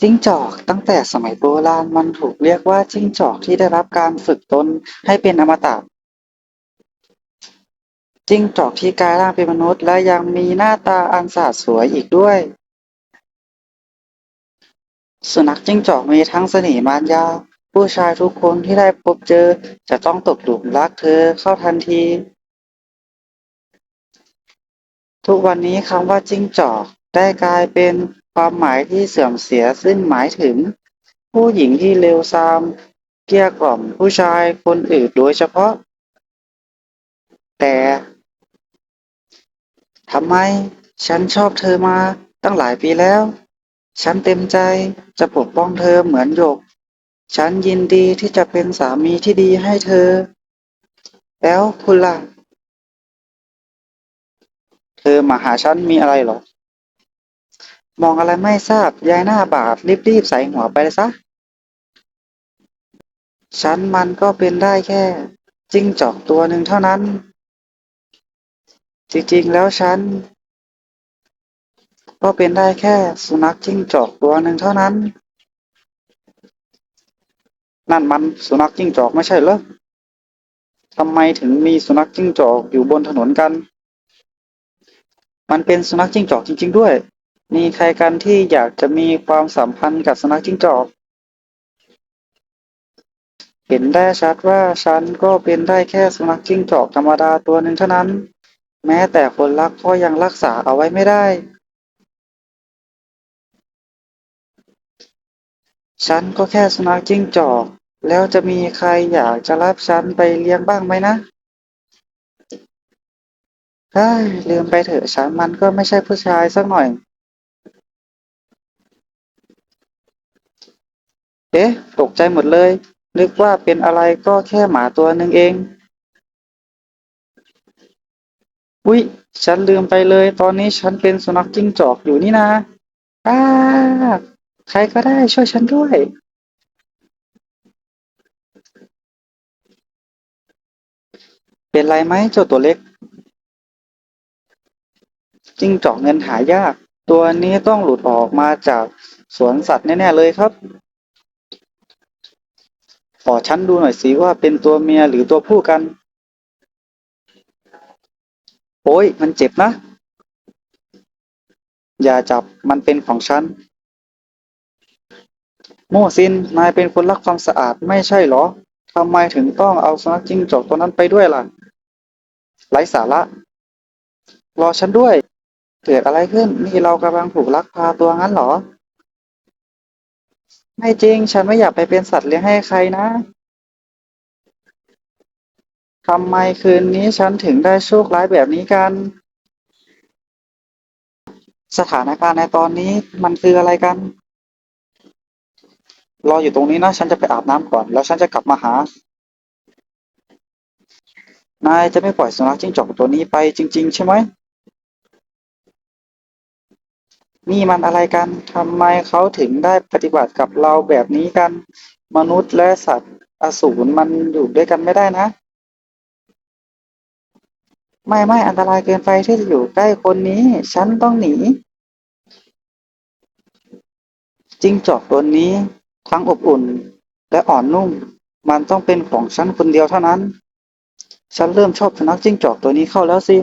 จิ้งจอกตั้งแต่สมัยโบราณมันถูกเรียกว่าจิ้งจอกที่ได้รับการฝึกตนให้เป็นอมตะจิ้งจอกที่กลายร่างเป็นมนุษย์ และยังมีหน้าตาอันสะสวยอีกด้วย สุนัขจิ้งจอกมีทั้งเสน่ห์มารยาผู้ชายทุกคนที่ได้พบเจอจะต้องตกหลุมรักเธอเข้าทันที ทุกวันนี้คำว่าจิ้งจอกได้กลายเป็น ความหมายที่เสื่อมเสียซึ่งหมายถึง ผู้หญิงที่เลวทราม เกลี้ยกล่อมผู้ชายคนอื่นโดยเฉพาะ แต่ทำไมฉันชอบเธอมาตั้งหลายปีแล้ว ฉันเต็มใจจะปกป้องเธอเหมือนหยก ฉันยินดีที่จะเป็นสามีที่ดีให้เธอ แล้วคุณล่ะ เธอมาหาฉันมีอะไรหรอ มองอะไรไม่ทราบ ยายหน้าบาดรีบๆใส่หัวไปเลยซะ ฉันมันก็เป็นได้แค่ จิ้งจอกตัวหนึ่งเท่านั้น จริงๆแล้วฉัน ก็เป็นได้แค่สุนัขจิ้งจอกตัวหนึ่งเท่านั้น นั่นมันสุนัขจิ้งจอกไม่ใช่เหรอทำไมถึงมีสุนัขจิ้งจอกอยู่บนถนนกัน มันเป็นสุนัขจิ้งจอกจริง ๆ ด้วย มีใครกันที่อยากจะมีความสัมพันธ์กับสุนัขจิ้งจอก เห็นได้ชัดว่าฉันก็เป็นได้แค่สุนัขจิ้งจอกธรรมดาตัวหนึ่งเท่านั้น แม้แต่คนรักก็ยังรักษาเอาไว้ไม่ได้ ฉันก็แค่สุนัขจิ้งจอก แล้วจะมีใครอยากจะรับฉันไปเลี้ยงบ้างไหมนะเฮ้ยลืมไปเถอะฉันมันก็ไม่ใช่ผู้ชายสักหน่อย เอ๊ะ ตกใจหมดเลย นึกว่าเป็นอะไรก็แค่หมาตัวหนึ่งเอง อุ๊ย ฉันลืมไปเลย ตอนนี้ฉันเป็นสุนัขจิ้งจอกอยู่นี่นะอ้าใครก็ได้ช่วยฉันด้วย เป็นไรไหมเจ้าตัวเล็ก จิ้งจอกเงินหายาก ตัวนี้ต้องหลุดออกมาจากสวนสัตว์แน่ ๆ เลยครับ ขอฉันดูหน่อยสิว่าเป็นตัวเมียหรือตัวผู้กัน โอ้ย มันเจ็บนะ อย่าจับมันเป็นของฉัน โมซิน นายเป็นคนรักความสะอาดไม่ใช่เหรอทำไมถึงต้องเอาสุนัขจิ้งจอกตัวนั้นไปด้วยล่ะ ไร้สาระ รอฉันด้วย เกิดอะไรขึ้น นี่เรากำลังถูกลักพาตัวงั้นเหรอ ไม่จริง ฉันไม่อยากไปเป็นสัตว์เลี้ยงให้ใครนะทำไมคืนนี้ฉันถึงได้โชคร้ายแบบนี้กัน สถานการณ์ในตอนนี้มันคืออะไรกัน รออยู่ตรงนี้นะ ฉันจะไปอาบน้ำก่อน แล้วฉันจะกลับมาหา นายจะไม่ปล่อยสุนัขจิ้งจอกตัวนี้ไปจริง ๆ ใช่ไหม นี่มันอะไรกัน ทำไมเขาถึงได้ปฏิบัติกับเราแบบนี้กัน มนุษย์และสัตว์อสูรมันอยู่ด้วยกันไม่ได้นะ ไม่ไม่อันตรายเกินไปที่จะอยู่ใกล้คนนี้ ฉันต้องหนีจิ้งจอกตัวนี้ ทั้งอบอุ่นและอ่อนนุ่ม มันต้องเป็นของฉันคนเดียวเท่านั้น ฉันเริ่มชอบสุนัขจิ้งจอกตัวนี้เข้าแล้วสิ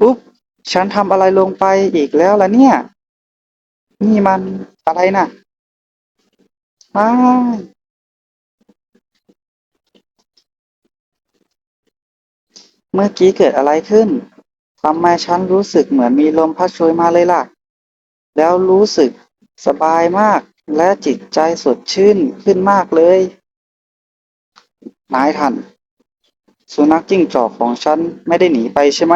อุ๊บฉันทำอะไรลงไปอีกแล้วล่ะเนี่ย นี่มันอะไรน่ะอ้ายเมื่อกี้เกิดอะไรขึ้นทำไมฉันรู้สึกเหมือนมีลมพัดโชยมาเลยล่ะ แล้วรู้สึกสบายมากและจิตใจสดชื่นขึ้นมากเลยนายท่านสุนัขจิ้งจอกของฉันไม่ได้หนีไปใช่ไหม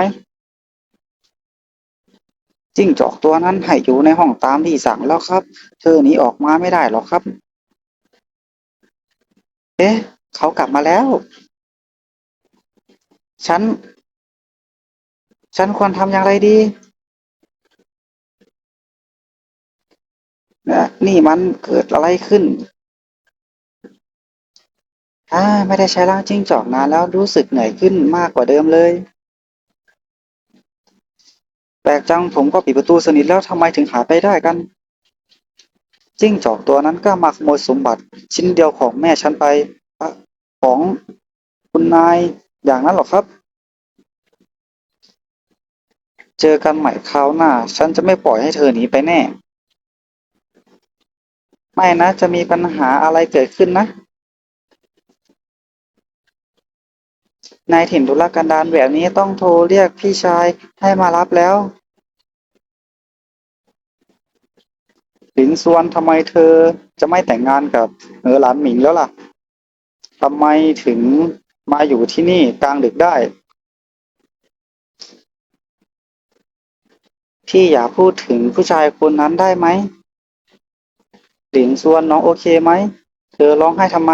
จิ้งจอกตัวนั้นให้อยู่ในห้องตามที่สั่งแล้วครับ เธอหนีออกมาไม่ได้หรอกครับ เอ๊ะ เขากลับมาแล้ว ฉัน ฉันควรทำอย่างไรดีเอ๊ะนี่มันเกิดอะไรขึ้นอ่าไม่ได้ใช้ร่างจิ้งจอกนานแล้วรู้สึกเหนื่อยขึ้นมากกว่าเดิมเลย ลกจังผมก็ปิดประตูสนิทแล้วทำไมถึงหายไปได้กัน จิ้งจอกตัวนั้นก็มาขโมยสมบัติชิ้นเดียวของแม่ฉันไปของคุณนายอย่างนั้นหรอครับ เจอกันใหม่คราวหน้า ฉันจะไม่ปล่อยให้เธอหนีไปแน่ ไม่นะจะมีปัญหาอะไรเกิดขึ้นนะในถิ่นทุรกันดารแบบนี้ต้องโทรเรียกพี่ชายให้มารับแล้ว ลินซวนทำไมเธอจะไม่แต่งงานกับเหอหลานหมิงแล้วล่ะทำไมถึงมาอยู่ที่นี่กลางดึกได้ พี่อย่าพูดถึงผู้ชายคนนั้นได้ไหมหลินซวนน้องโอเคไหม เธอร้องไห้ทำไม